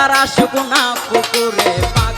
তারা সুগুনা পুকুরে পা